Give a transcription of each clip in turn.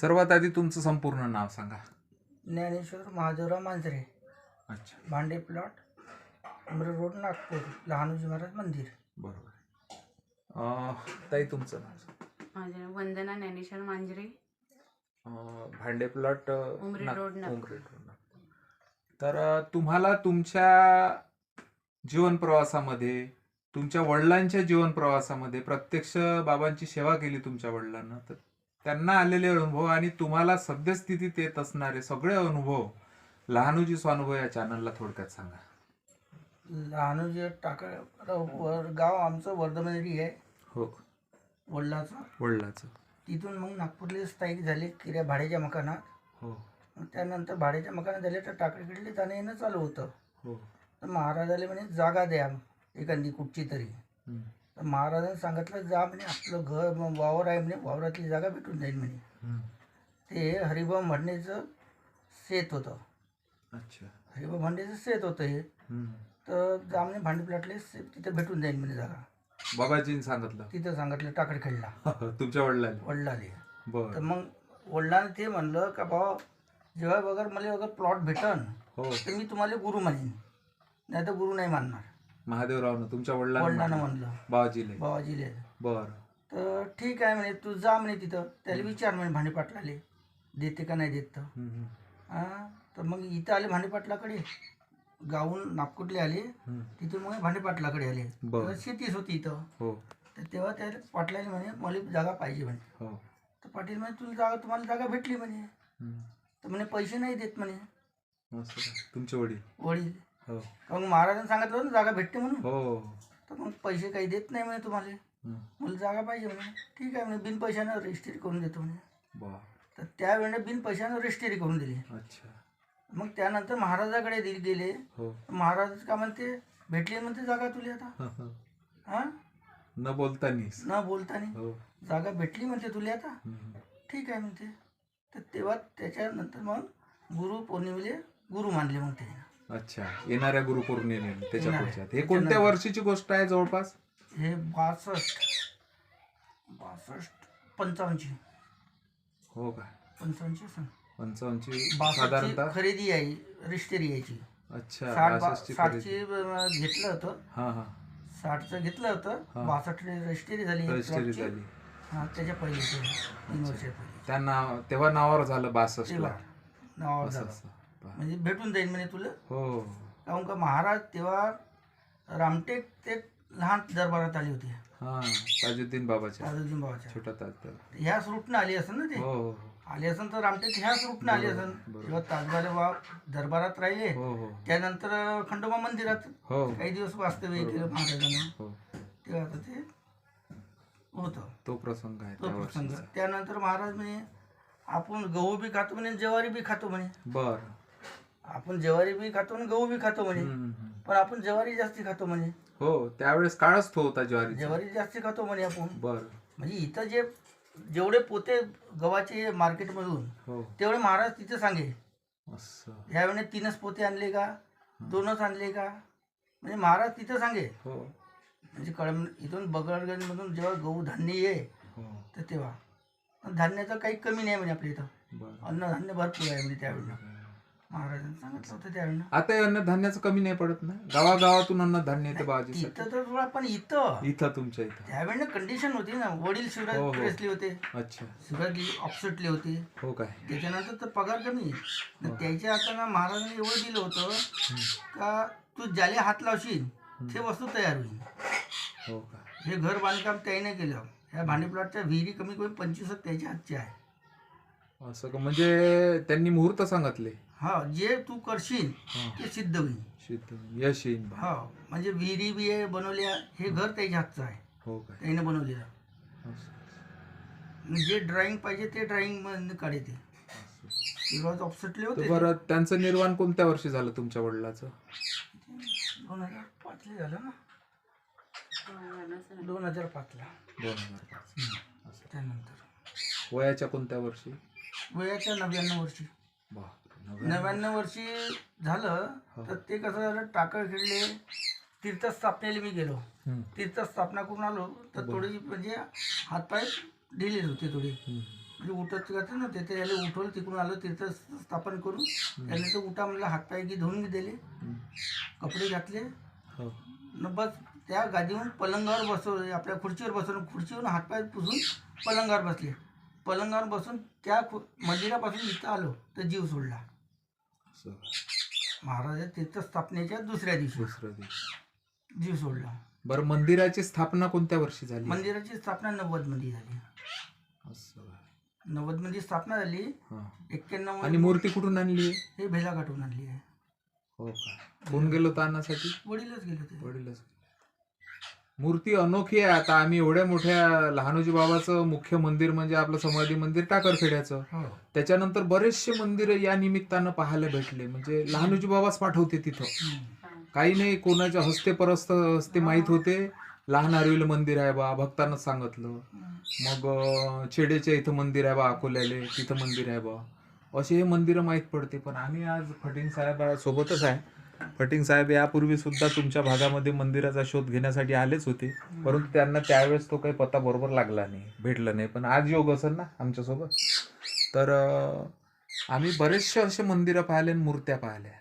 सर्वात आधी तुमचं संपूर्ण नाव सांगा ज्ञानेश्वर महादेवराव मांजरे अच्छा भांडे प्लॉट अमरे रोड नागपूर लहानूजी महाराज मंदिर बरोबर अं, ताई तुमचं नाव सांगा. माझे वंदना ज्ञानेश्वर मांजरे अं, भांडे प्लॉट अं, उमरी नाग- रोड, नागपूर. उमरी रोड, नागपूर. तर अं, तुम्हाला तुमच्या जीवन प्रवासामध्ये तुमच्या वडिलांच्या जीवन प्रवासामध्ये प्रत्यक्ष बाबांची सेवा केली तुमच्या वडिलांना तर त्यांना आलेले अनुभव आणि तुम्हाला सद्यस्थितीत येत असणारे सगळे अनुभव लहानुजी स्वानुभव या चॅनलला थोडक्यात सांगा. लहानूजी टाका वर गाव आमचं वर्धमनेरी आहे. हो. वडिलाचं. वडिलाचं. तिथून मग नागपूरला स्थायिक झाले किऱ्या भाड्याच्या मकानात. हो. मग त्यानंतर भाड्याच्या मकानात झाले तर टाकळीकडले जाणं येणं चालू होतं. हो. तर महाराजाला म्हणे जागा द्या एखादी कुठची तरी. तर महाराजांनी सांगितलं जा म्हणे आपलं घर वावर आहे म्हणे वावरातली जागा भेटून जाईल म्हणे. ते हरिभाऊ म्हणण्याचं शेत होतं. अच्छा. हरिभाऊ भांडेचं शेत होतं हे. तर जामने भांडी प्लॉटले तिथे भेटून जाईल म्हणे जागा. बाबाजींनी सांगितलं. तिथं सांगितलं टाकड खेळला तुमच्या वडिलांनी. वडिलाले तर मग वडिलाने ते म्हणलं का भावा जेव्हा वगैरे मला वगैरे प्लॉट भेटन हो. तर मी तुम्हाला गुरु म्हणेन. नाही तर गुरु नाही मानणार. महादेवरावनं तुमच्या वडिलांना वडिलानं. म्हणलं. बाबाजीले. बाबाजीले. बर. तर ठीक आहे म्हणे तू जा म्हणे तिथं. त्याला विचार म्हणे भांडी पाटलाले देते का नाही देत तर. हम्म. हां? तर मग इथं आले भांडी पाटलाकडे गावून नागपूरले आले. हम्म. तिथून मग भांडी पाटलाकडे आले. बरं. तर शेतीच होती इथं. हो. तर तेव्हा त्या पाटलाने म्हणे मला जागा पाहिजे म्हणे. हो. तर पाटील म्हणे तुला जागा तुम्हाला जागा भेटली म्हणे. हम्म. तर म्हणे पैसे नाही देत म्हणे. मस्त? तुमचे वडील? वडील. हो. मग महाराजांनी सांगितलं होतं ना जागा भेटते म्हणून. हो. तर मग पैसे काही देत नाही म्हणे तुम्हाला. मला जागा पाहिजे म्हणे. ठीक आहे म्हणे बिन पैशानं रजिस्ट्री करून देतो म्हणे. तर त्यावेळेने बिन पैशानं रजिस्ट्री करून दिली. अच्छा. मग त्यानंतर महाराजाकडे दिली गेले. हो. महाराज का म्हणते भेटली म्हणते जागा तुला आता. हां न बोलतानीच न बोलताना. हो. जागा भेटली म्हणते तुला आता. ठीक आहे म्हणते. तर तेव्हा त्याच्यानंतर मग गुरु पौर्णिमेले गुरु मानले मग ते अच्छा. येणाऱ्या गुरुपौर्णिमे त्याच्या. पुढच्यात हे कोणत्या वर्षीची गोष्ट आहे जवळपास? हे बासष्ट. बासष्ट पंचावन्नची. हो का? पंचावन्नची असं पंचावन्नची बासष्टची साधारणतः? खरेदी आहे रजिस्ट्री यायची. अच्छा साठ बा- बासष्टची खरेदी. साठची अं, घेतलं होतं. हा हा. साठचं घेतलं हा. होतं बासष्ट रजिस्ट्री झाली. एक रजिस्ट्री प्लॉटची. झाली. हा त्याच्या पहिले तीन वर्षा तेव्हा नावावर झालं बासष्टला. तेव्हा. नावावर असं. म्हणजे भेटून जाईल म्हणे तुला. हो. काहून का महाराज तेव्हा रामटेक ते लहान दरबारात आले होते. हा ताजुद्दीन बाबाच्या. राजुद्दीन बाबाच्या. छोटा तात्या. ह्याच रूटनं आली असेल ना ते? हो हो आले असेल तर रामटेक ह्याच रूटनं आली असेल बरोबर. तेव्हा ताजबाले बाबा दरबारात राहिले हो हो. त्यानंतर खंडोबा मंदिरात हो. काही दिवस वास्तव्य केलं महाराजांना. हो. तेव्हा आता ते होतं. तो प्रसंग आहे तो त्या प्रसंग. वर्षीचा. त्यानंतर महाराज म्हणे आपण गहू बी खातो म्हणे ज्वारी बी खातो म्हणे. बर. आपण ज्वारी बी खातो आणि गहू बी खातो म्हणे. हम्म. पण आपण ज्वारी जास्ती खातो म्हणे. हो त्यावेळेस काळच तो होता ज्वारी ज्वारी जास्ती खातो म्हणे आपण. बर. म्हणजे इथं जे जेवढे पोते गव्हाचे मार्केटमधून हो. तेवढे महाराज तिथे सांगे. असं. ह्यावेळी तीनच पोते आणले का? दोनच आणले का? म्हणजे महाराज तिथं सांगे. हो. म्हणजे कळम इथून बगडगंजमधून जेव्हा गहू धान्य ये हो. तर तेव्हा. पण धान्याचं काही कमी नाही म्हणजे आपल्या इथं. बर. अन्नधान्य भरपूर आहे म्हणजे त्यावेळेला. महाराजांनी सांगितलं होतं त्यावेळेला. आता हे अन्नधान्याचं कमी नाही पडत ना? गावागावातून अन्नधान्य येते बाबाजीसाठी तिथं तर थोडा पण इथं. इथं तुमच्या इथं. त्यावेळेला कंडिशन होती ना. वडील हो, शिवराज हो. होते. अच्छा. शिवराज ऑफसेटले होते. हो काय? त्याच्यानंतर तर पगार कमी. तर त्याच्या हातानं महाराजांनी एवढं दिलं होतं का तू ज्याला हात लावशील ते वस्तू तयार होईल. हो का? हे घर बांधकाम त्याने केलं. ह्या भांडी प्लॉटच्या विहिरी कमी कमी पंचवीस त्याच्या हातच्या आहे. असं का? म्हणजे त्यांनी मुहूर्त सांगितले. हा जे तू करशील हा. ते सिद्ध होईल. शीत यश येईन बा. हा म्हणजे विहिरी बी आहे बनवल्या हे घर त्याच्या हातचं आहे. हो काय त्याने बनवलेलं. असं, आणि जे ड्रॉइंग पाहिजे ते ड्रॉइंग काढते असं. ऑफसेटले तर होते बरं त्यांचं निर्वाण कोणत्या वर्षी झालं तुमच्या वडिलाचं? दोन हजार पाचले झालं ना. दोन हजार पाचला दोन हजार पाच. त्यानंतर. वयाच्या कोणत्या वर्षी? वयाच्या नव्याण्णव वर्षी. बापरे, नव्याण्णव. वर्षी झालं तर ते कसं झालं टाकळ खेळले तीर्थस्थापनेला मी गेलो. तीर्थस्थापना करून आलो तर थोडी म्हणजे हातपाय ढिलेच होते थोडे. म्हणजे उठत करते ना ते याला उठवलं तिकडून आलं तीर्थ स्थापन करून त्याने तर उठा म्हणलं हातपाय की धुवून दिले. कपडे घातले. हो. न बस त्या गादीवरून पलंगावर बसवले आपल्या खुर्चीवर बसवलं खुर्चीवरून हातपाय पुसून पलंगावर बसले. पलंगावर बसून त्या खु- मंदिरापासून इथं आलो तर जीव सोडला. असं. महाराजा तीर्थस्थापनेच्या दुसऱ्या दिवशी. दुसरं. जीव सोडला. बरं मंदिराची स्थापना कोणत्या वर्षी झाली? मंदिराची स्थापना नव्वदमध्ये झाली. असं. नव्वदमध्ये स्थापना झाली. हा. एक्क्याण्णव आणि मूर्ती कुठून आणली? हे भेला काढून आणली आहे. हो का? कोण गेलो होतं आणण्यासाठी वडीलच गेले होते. वडीलच. मूर्ती अनोखी आहे आता. आम्ही एवढ्या मोठ्या लहानोजी बाबाचं मुख्य मंदिर म्हणजे आपलं समाधी मंदिर टाकरखेड्याचं. हो. त्याच्यानंतर बरेचसे मंदिर या निमित्तानं पाहायला भेटले. म्हणजे लहानोजी बाबाच पाठवते तिथं. काही नाही कोणाच्या हस्ते परस्त हस्ते माहीत होते. लहान आरवीला मंदिर आहे बा भक्तांना सांगितलं. मग अं, चेडेच्या इथं मंदिर आहे बा अकोल्याले. तिथं मंदिर आहे बा. असे हे मंदिरं माहीत पडते. पण आम्ही आज फटिंग साहेब सोबतच आहे. फटिंग साहेब यापूर्वी सुद्धा तुमच्या भागामध्ये मंदिराचा शोध घेण्यासाठी आलेच होते. परंतु त्यांना त्यावेळेस तो काही पत्ता बरोबर लागला नाही भेटला नाही. पण आज योग असेल ना आमच्यासोबत? तर आम्ही बरेचसे असे मंदिरं पाहिले आणि मूर्त्या पाहिल्या.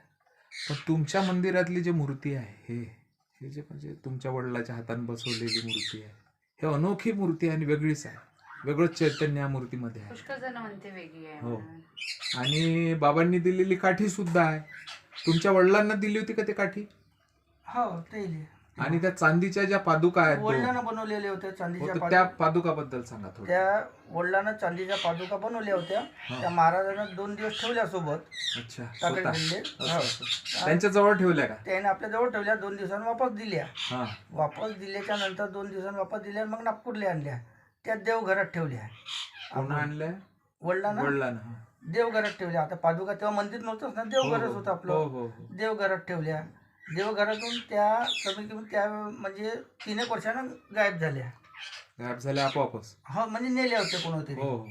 पण तुमच्या मंदिरातली जी मूर्ती आहे हे हे जे म्हणजे तुमच्या वडिलाच्या हाताने बसवलेली मूर्ती आहे हे अनोखी मूर्ती आहे आणि वेगळीच आहे. वेगळंच चैतन्य या मूर्तीमध्ये आहे. पुष्कळ जण म्हणते वेगळी आहे हो. आणि बाबांनी दिलेली काठी सुद्धा आहे. तुमच्या वडिलांना दिली होती का ते काठी? हो ते आणि त्या चांदीच्या ज्या पादुका आहेत वडिलांना बनवलेले होते हो, चांदीच्या पादुका. त्या पादुकाबद्दल सांगा थोडं. त्या वडिलांना चांदीच्या पादुका बनवल्या होत्या. त्या महाराजांना दोन दिवस ठेवल्या सोबत. अच्छा स्वतः. किल्ले असं, असं. त्यांच्या जवळ ठेवल्या का? त्याने आपल्या जवळ ठेवल्या दोन दिवसांनी वापस दिल्या. हा. वापस दिल्याच्या नंतर दोन दिवसांनी वापस दिल्या मग नागपूरला आणल्या. त्या देवघरात ठेवल्या. आणल्या? वडिलांना? वडिलांना हा. देवघरात ठेवल्या. आता पादुका तेव्हा मंदिर नव्हतंच ना देवघरच होतं हो. आपलं. हो हो देवघरात ठेवल्या. देवघरातून त्या कमी कमी त्या म्हणजे तीन एक वर्षानं गायब झाल्या. गायब झाल्या आपोआपच. हो म्हणजे नेल्या होत्या कोणतरी. हो हो.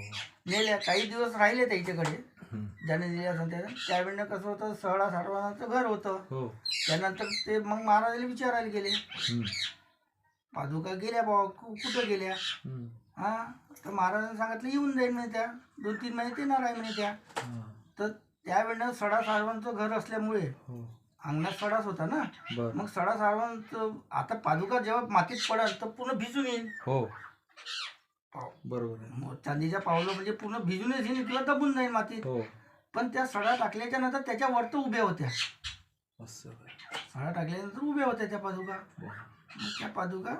नेल्या. काही दिवस राहिले त्याच्याकडे. ज्याने दिल्या होत्या त्या. त्यावेळेला कसं होतं सहळा साठवानाचं घर होतं. हो. त्यानंतर ते मग महाराजाला विचारायला गेले. पादुका गेल्या बाबा कुठं गेल्या. हा? तर महाराजांनी सांगितलं येऊन जाईल म्हणे त्या. दोन तीन महिने येणार आहे म्हणे त्या. तर त्यावेळेला सडा साहेबांचं घर असल्यामुळे हो. अंगणात सडाच होता ना. मग सडा साहेबांचं आता पादुका जेव्हा मातीत पडेल तर पूर्ण भिजून येईल. हो. बरोबर चांदीच्या पावलं म्हणजे पूर्ण भिजूनच येईल किंवा दबून जाईल मातीत. हो. पण त्या सडा टाकल्याच्या नंतर त्याच्या वर तर उभ्या होत्या. सडा टाकल्यानंतर उभ्या होत्या त्या पादुका. त्या पादुका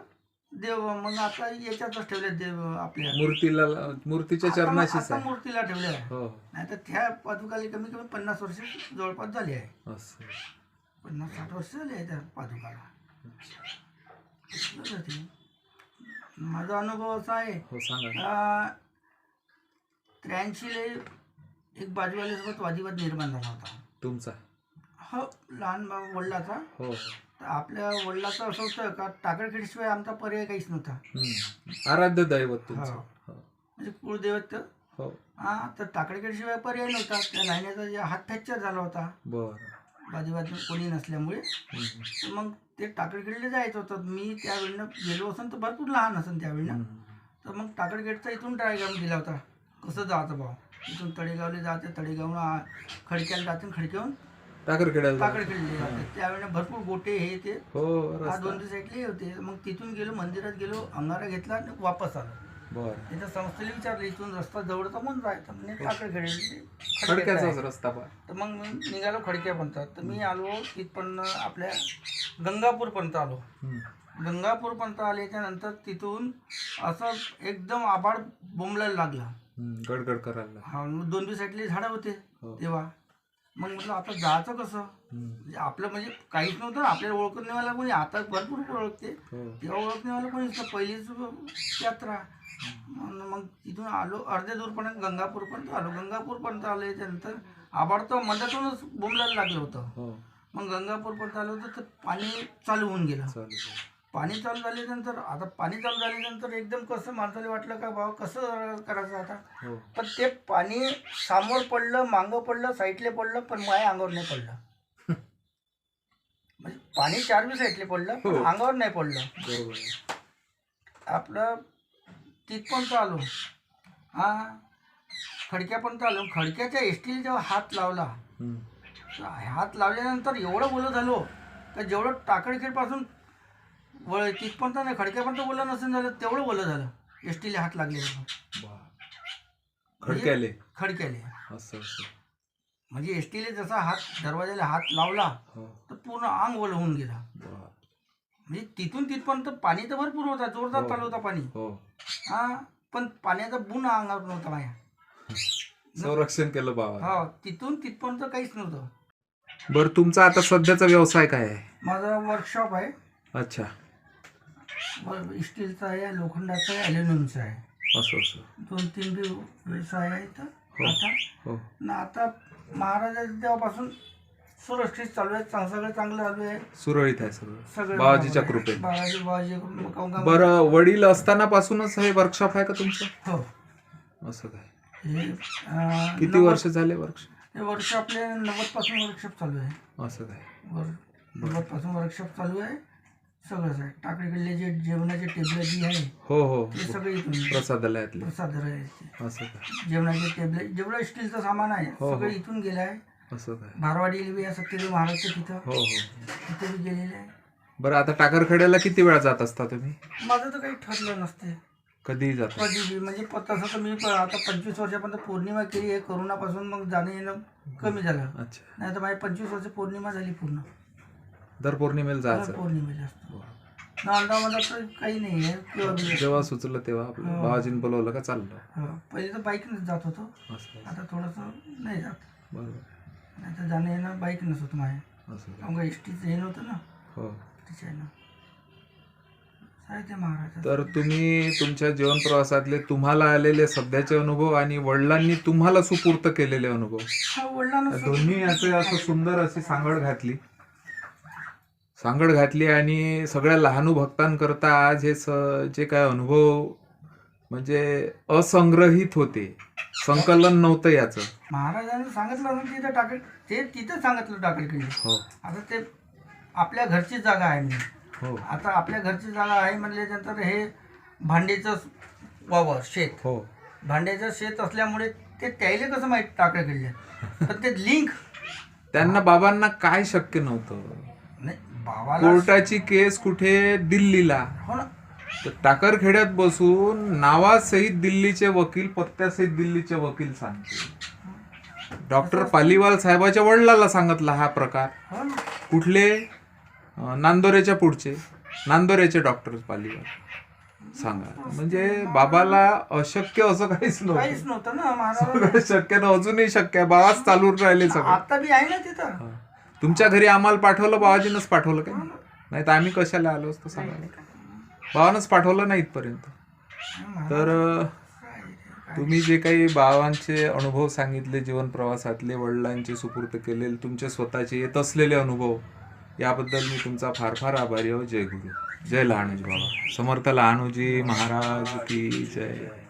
देव मग आता याच्यातच ठेवल्या देव आपल्या. मूर्तीला मूर्तीच्या आता- चरणाशीच आता आहे. मूर्तीला ठेवल्या हो. नाही तर त्या पादुकाला कमी कमी पन्नास वर्ष जवळपास झाली आहे. असं. पन्नास साठ वर्ष झाली आहे त्या पादुकाला. बरं ते. माझा अनुभव असा आहे हो सांगा. त्र्याऐंशीला एक बाजूवाल्यासोबत वादविवाद निर्माण झाला होता. तुमचा? हो लहान वडिलाचा. हो. तर आपल्या वडिलाचं असं होतं का टाकळखेडशिवाय आमचा पर्याय काहीच नव्हता. हम्म. आराध्य दैवत तुमचं. हो. हो. म्हणजे कुळदैवत. हो. हा तर टाकळखेडशिवाय पर्याय नव्हता. त्या लाईण्याचा जे हात फ्रॅक्चर झाला होता. बर. बाजूबाद कोणी नसल्यामुळे. तर मग ते टाकळखेडला जायचं होतं. मी त्यावेळेनं गेलो असन तर भरपूर लहान असन त्यावेळेनं तर मग टाकळखेडचा इथून डायग्राम दिला होता. कसं जायचं भाऊ? इथून तळेगावला जाते तळेगावला खडक्याला जाते खडक्याहून टाकर खेळायला त्यावेळेला भरपूर गोटे हे ते हो हा रस्ता. दोन साईडले होते. मग तिथून गेलो मंदिरात गेलो अंगारा घेतला आणि वापस आलो. बर. तिथं संस्थेला विचारलं इथून रस्ता जवळचा म्हणून जायचं म्हणजे टाकळखेडे खडक्याचाच रस्ता तर मग मी निघालो खडक्यापर्यंत तर मी आलो तिथपर्यंत आपल्या गंगापूरपर्यंत आलो. हम्म. गंगापूरपर्यंत आल्याच्यानंतर तिथून असं एकदम आबाड बोंबलायला लागला. हम्म. गडगड करायला. हा मग दोन बी साईडले झाडं होते हो. तेव्हा. मग म्हटलं आता जायचं कसं. म्हणजे आपलं म्हणजे काहीच नव्हतं आपल्याला ओळखण्यावाला कोणी. आता भरपूर ओळखते. हो. तेव्हा कोणीच नाही. पहिलीच यात्रा. मग तिथून आलो अर्ध्या दूरपर्यंत गंगापूरपर्यंत आलो. गंगापूरपर्यंत आल्याच्यानंतर आबाड तर मध्यातूनच बोंबलायला लागलं होतं. हो. मग गंगापूरपर्यंत आलो होतं तर पाणी चालू होऊन गेलं. पाणी चालू झाल्यानंतर आता पाणी चालू झाल्यानंतर एकदम कसं माणसाला वाटलं का बाबा कसं करायचं आता? हो. पण ते पाणी समोर पडलं मागं पडलं साईडले पडलं पण माझ्या अंगावर नाही पडलं. म्हणजे पाणी चार बी साईडले पडलं पण हो. अंगावर नाही पडलं. आपलं तिथपर्यंत आलो हा. खडक्यापर्यंत आलो खडक्याच्या एसटीला जेव्हा हात लावला. तर हात लावल्यानंतर एवढं बोलत झालो का जेवढं टाकडखेडपासून वळ तिथपर्यंत नाही खडक्यापर्यंत बोललं नसेल झालं तेवढं बोलत झालं. एसटीला हात लागले. खडक्याले. खडक्याले. असं म्हणजे एसटीला जसा हात दरवाजाला हात लावला हो. तर पूर्ण अंग ओलं होऊन गेला. म्हणजे तिथून तिथपर्यंत पाणी तर भरपूर होता जोरदार हो. चालू होता पाणी. हो. हा पण पाण्याचा बुन अंगावर नव्हता माझ्या संरक्षण केलं बाबा हा तिथून तिथपर्यंत काहीच नव्हतं. बरं तुमचा आता सध्याचा व्यवसाय काय आहे? माझा वर्कशॉप आहे. अच्छा. स्टीलचा आहे लोखंडाचा आहे ॲल्युमिनियमचा आहे. असं असं. दोन तीन बी व्यवसाय आहेत हो. आता हो. ना आता महाराजाच्या तेव्हापासून सुरक्षित चालू आहे. चांग सगळं चांगलं चालू आहे. सुरळीत आहे सगळं. सगळं बाबाजीच्या आहे. कृपेने. बाबाजी बाबाजी काका बरं वडील असताना पासूनच हे वर्कशॉप आहे का तुमचं? हो. असं काय? हे अं, किती नव्वद- वर्ष झाले वर्कशॉप हे वर्ष आपले नव्वदपासून वर्कशॉप चालू आहे. असं काय? वर नव्वदपासून वर्कशॉप चालू आहे. सगळंच आहे टाकडीकडले जे जेवणाचे टेबल जी आहे हो हो ते हो. सगळे इथून प्रसादालयातले. प्रसाद आहे ते. असं काय जेवणाचे टेबल जेवढं स्टीलचं सामान आहे हो, हो. सगळं इथून गेलं आहे असं काय भारवाडीला बी आहे सत्यदेव महाराजचं तिथं. हो हो. तिथे बी गेलेलं आहे. बरं आता टाकरखेड्याला किती वेळा जात असता तुम्ही? माझं तर काही ठरलं नसते. कधीही जाता कधी बी म्हणजे प- तसं तर मी प- आता पंचवीस वर्षापर्यंत पौर्णिमा केली आहे करोनापासून मग जाणं येणं कमी झालं. अच्छा. नाही तर माझी पंचवीस वर्ष पौर्णिमा झाली पूर्ण. दर पौर्णिमेला जायचं. पौर्णिमेला असतो. तर काही नाही आहे. किंवा बी- जेव्हा सुचलं तेव्हा आपलं हो. बाबाजीने बोलवलं का चाललं? हो. पहिले तर बाईकनेच जात होतो. असं आता थोडंसं नाही जात. बरोबर. नाही तर जाणं येणं बाईकनंच होतं माझ्या असं एस टीचं हे नव्हतं ना? हो. साहित्य महाराज तर तुम्ही तुमच्या जीवन प्रवासातले तुम्हाला आलेले सध्याचे अनुभव आणि वडिलांनी तुम्हाला सुपूर्त केलेले अनुभव. हा वडिलांना दोन्ही याचे असं सुंदर अशी सांगड घातली. सांगड घातली आणि सगळ्या लहानू भक्तांकरता आज हे स जे काय अनुभव म्हणजे असंग्रहित होते. संकलन नव्हतं याचं. महाराजांनी सांगितलं ना तिथं टाकल ते तिथं सांगितलं टाकल हो. आता ते आपल्या घरची जागा आहे म्हणजे हो. आता आपल्या घरची जागा आहे म्हणल्यानंतर हे भांडीचं वावर शेत. हो. भांड्याचं शेत असल्यामुळे ते त्याला कसं माहीत टाकलं गेले तर ते लिंक. त्यांना बाबांना काय शक्य नव्हतं? भावाला कोर्टाची केस कुठे? दिल्लीला. हो ना. तर टाकरखेड्यात बसून नावासहित दिल्लीचे वकील पत्त्यासहित दिल्लीचे वकील सांगते डॉक्टर पालीवाल साहेबाच्या वडिलाला सांगितला हा प्रकार. हो कुठले? अं, नांदोरेच्या पुढचे. नांदोरेचे डॉक्टर पालीवाल. सांगा. म्हणजे बाबाला अशक्य असं काहीच काहीच नव्हतं नव्हतं ना शक्य ना अजूनही शक्य आहे. बाबाच चालून राहिले सगळं. आता बी आहे ना तिथं. तुमच्या घरी आम्हाला पाठवलं बाबाजीनंच पाठवलं काय? नाही तर आम्ही कशाला आलो असतो सांगा. बाबानंच पाठवलं नाही इथपर्यंत. तर तुम्ही जे काही बाबांचे अनुभव सांगितले जीवन प्रवासातले वडिलांचे सुपूर्त केलेले तुमचे स्वतःचे येत असलेले अनुभव याबद्दल मी तुमचा फार फार आभारी आहो. जय गुरु. जय लहानूजी बाबा. समर्थ लहानूजी महाराज की जय.